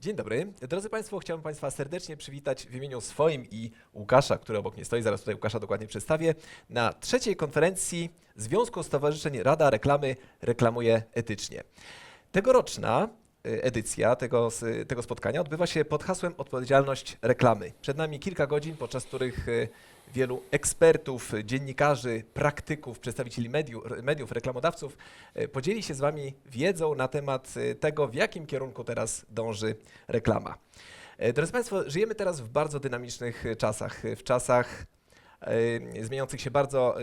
Dzień dobry. Drodzy Państwo, chciałbym Państwa serdecznie przywitać w imieniu swoim i Łukasza, który obok mnie stoi, zaraz tutaj Łukasza dokładnie przedstawię, na trzeciej konferencji Związku Stowarzyszeń Rada Reklamy reklamuje etycznie. Tegoroczna y, edycja tego, s- tego spotkania odbywa się pod hasłem Odpowiedzialność reklamy. Przed nami kilka godzin, podczas których y, wielu ekspertów, dziennikarzy, praktyków, przedstawicieli mediów, mediów reklamodawców y, podzieli się z Wami wiedzą na temat y, tego, w jakim kierunku teraz dąży reklama. E, Drodzy Państwo, żyjemy teraz w bardzo dynamicznych czasach, w czasach zmieniających się bardzo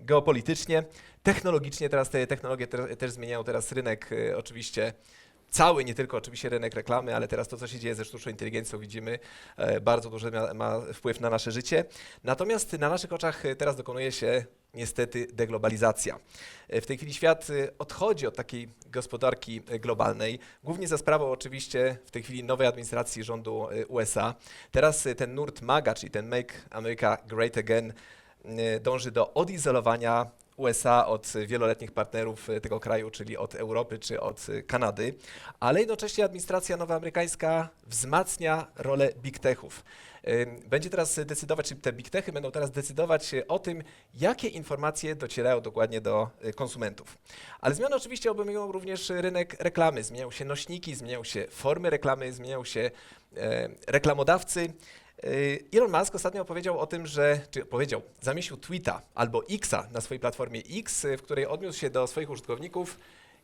geopolitycznie, technologicznie. Teraz te technologie te, też zmieniają teraz rynek oczywiście cały, nie tylko oczywiście rynek reklamy, ale teraz to, co się dzieje ze sztuczną inteligencją, widzimy, e, bardzo duży ma, ma wpływ na nasze życie. Natomiast na naszych oczach e, teraz dokonuje się niestety deglobalizacja. E, W tej chwili świat odchodzi od takiej gospodarki globalnej, głównie za sprawą oczywiście w tej chwili nowej administracji rządu USA. Teraz ten nurt MAGA, czyli ten Make America Great Again, dąży do odizolowania USA od wieloletnich partnerów e, tego kraju, czyli od Europy czy od e, Kanady, ale jednocześnie administracja nowa amerykańska wzmacnia rolę big techów. Będzie teraz decydować, czy te big techy będą teraz decydować e, o tym, jakie informacje docierają dokładnie do konsumentów. Ale zmiany oczywiście obejmują również rynek reklamy. Zmieniają się nośniki, zmieniają się formy reklamy, zmieniają się e, reklamodawcy. Y, Elon Musk ostatnio powiedział o tym, że, czy powiedział, zamieścił tweeta albo Xa na swojej platformie X, y, w której odniósł się do swoich użytkowników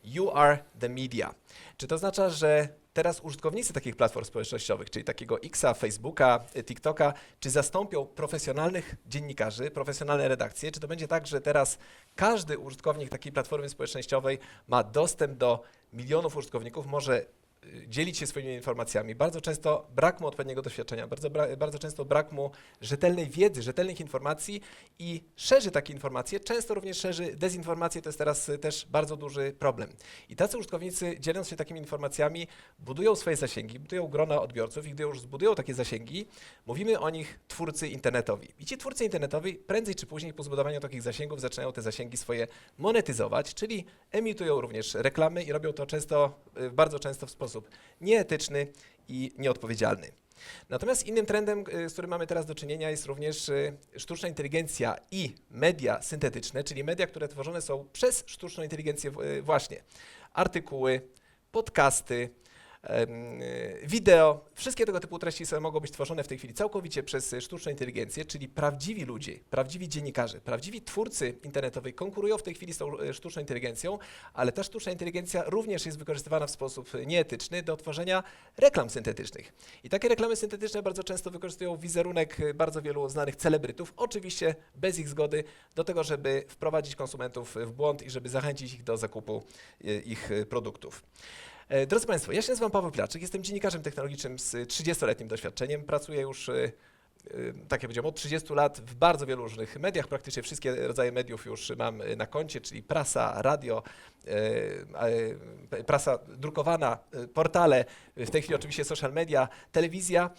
You are the media. Czy to oznacza, że teraz użytkownicy takich platform społecznościowych, czyli takiego Xa, Facebooka, y, TikToka, czy zastąpią profesjonalnych dziennikarzy, profesjonalne redakcje? Czy to będzie tak, że teraz każdy użytkownik takiej platformy społecznościowej ma dostęp do milionów użytkowników, może dzielić się swoimi informacjami. Bardzo często brak mu odpowiedniego doświadczenia, bardzo, bardzo często brak mu rzetelnej wiedzy, rzetelnych informacji i szerzy takie informacje, często również szerzy dezinformacje, to jest teraz y, też bardzo duży problem. I tacy użytkownicy, dzieląc się takimi informacjami, budują swoje zasięgi, budują grona odbiorców i gdy już zbudują takie zasięgi, mówimy o nich twórcy internetowi. I ci twórcy internetowi prędzej czy później po zbudowaniu takich zasięgów zaczynają te zasięgi swoje monetyzować, czyli emitują również reklamy i robią to często, y, bardzo często w sposób nieetyczny i nieodpowiedzialny. Natomiast innym trendem, y, z którym mamy teraz do czynienia, jest również y, sztuczna inteligencja i media syntetyczne, czyli media, które tworzone są przez sztuczną inteligencję y, właśnie. Artykuły, podcasty, wideo, wszystkie tego typu treści mogą być tworzone w tej chwili całkowicie przez y, sztuczną inteligencję, czyli prawdziwi ludzie, prawdziwi dziennikarze, prawdziwi twórcy internetowi konkurują w tej chwili z tą y, sztuczną inteligencją, ale ta sztuczna inteligencja również jest wykorzystywana w sposób y, nieetyczny do tworzenia reklam syntetycznych. I takie reklamy syntetyczne bardzo często wykorzystują wizerunek y, bardzo wielu znanych celebrytów, oczywiście bez ich zgody, do tego, żeby wprowadzić konsumentów w błąd i żeby zachęcić ich do zakupu y, ich y, produktów. E, Drodzy Państwo, ja się nazywam Paweł Placzyk, jestem dziennikarzem technologicznym z 30-letnim doświadczeniem. Pracuję już, e, e, tak jak powiedziałem, od 30 lat w bardzo wielu różnych mediach. Praktycznie wszystkie rodzaje mediów już mam na koncie, czyli prasa, radio, prasa drukowana, portale, w tej chwili oczywiście social media, telewizja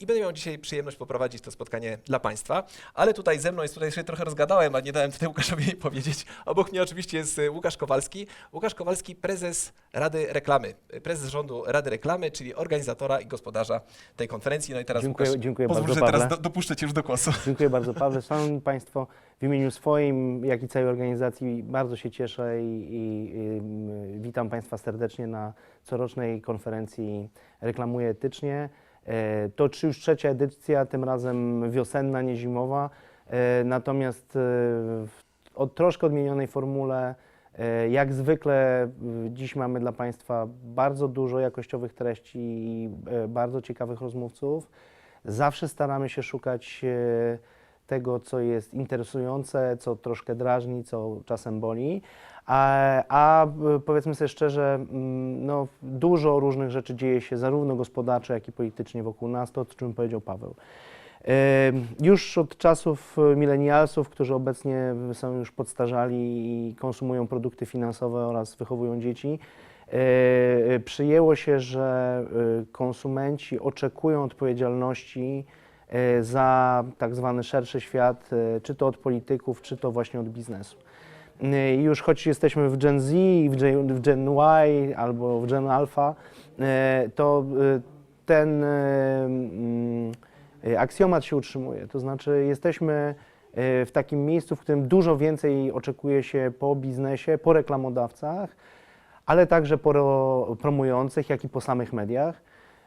i będę miał dzisiaj przyjemność poprowadzić to spotkanie dla Państwa. Ale tutaj ze mną jest, tutaj się trochę rozgadałem, a nie dałem tutaj Łukaszowi powiedzieć. Obok mnie oczywiście jest Łukasz Kowalski. Łukasz Kowalski, prezes Rady Reklamy, prezes rządu Rady Reklamy, czyli organizatora i gospodarza tej konferencji. No i teraz Dziękuję- Łukasz, dziękuję pozwól, bardzo, że teraz Pawle. do, dopuszczę Cię już do głosu. Dziękuję bardzo, Paweł. Szanowni Państwo, w imieniu swoim, jak i całej organizacji bardzo się cieszę i, i ym, witam Państwa serdecznie na corocznej konferencji Reklamuję Etycznie. E, To trzy- już trzecia edycja, tym razem wiosenna, nie zimowa. E, Natomiast e, w o troszkę odmienionej formule. E, Jak zwykle dziś mamy dla Państwa bardzo dużo jakościowych treści i e, bardzo ciekawych rozmówców. Zawsze staramy się szukać e, tego, co jest interesujące, co troszkę drażni, co czasem boli. A, a powiedzmy sobie szczerze, mm, no, dużo różnych rzeczy dzieje się zarówno gospodarczo, jak i politycznie wokół nas, to o czym powiedział Paweł. E, Już od czasów e, milenialsów, którzy obecnie są już podstarzali i konsumują produkty finansowe oraz wychowują dzieci, e, przyjęło się, że e, konsumenci oczekują odpowiedzialności e, za tak zwany szerszy świat, e, czy to od polityków, czy to właśnie od biznesu. E, Już choć jesteśmy w Gen Z, w Gen, w Gen Y albo w Gen Alpha, e, to e, ten e, e, aksjomat się utrzymuje. To znaczy jesteśmy e, w takim miejscu, w którym dużo więcej oczekuje się po biznesie, po reklamodawcach, ale także po ro- promujących, jak i po samych mediach.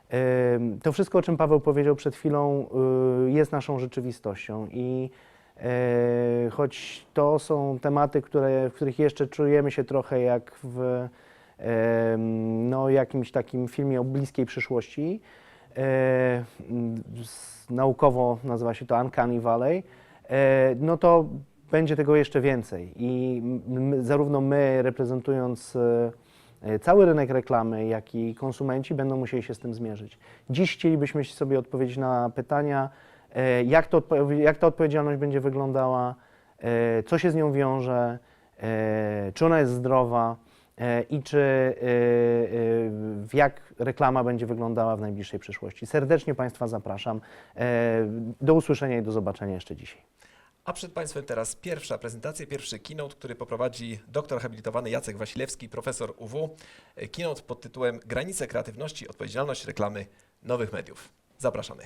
Em, To wszystko, o czym Paweł powiedział przed chwilą, jest naszą rzeczywistością i e, choć to są tematy, które, w których jeszcze czujemy się trochę jak w no, jakimś takim filmie o bliskiej przyszłości, e, naukowo nazywa się to Uncanny Valley, e, no to będzie tego jeszcze więcej i my, zarówno my reprezentując e, E, Cały rynek reklamy, jak i konsumenci będą musieli się z tym zmierzyć. Dziś chcielibyśmy sobie odpowiedzieć na pytania, e, jak, to, jak ta odpowiedzialność będzie wyglądała, e, co się z nią wiąże, e, czy ona jest zdrowa e, i czy e, e, jak reklama będzie wyglądała w najbliższej przyszłości. Serdecznie Państwa zapraszam. E, Do usłyszenia i do zobaczenia jeszcze dzisiaj. A przed Państwem teraz pierwsza prezentacja, pierwszy keynote, który poprowadzi doktor habilitowany Jacek Wasilewski, profesor UW. Keynote pod tytułem Granice kreatywności, odpowiedzialność reklamy nowych mediów. Zapraszamy.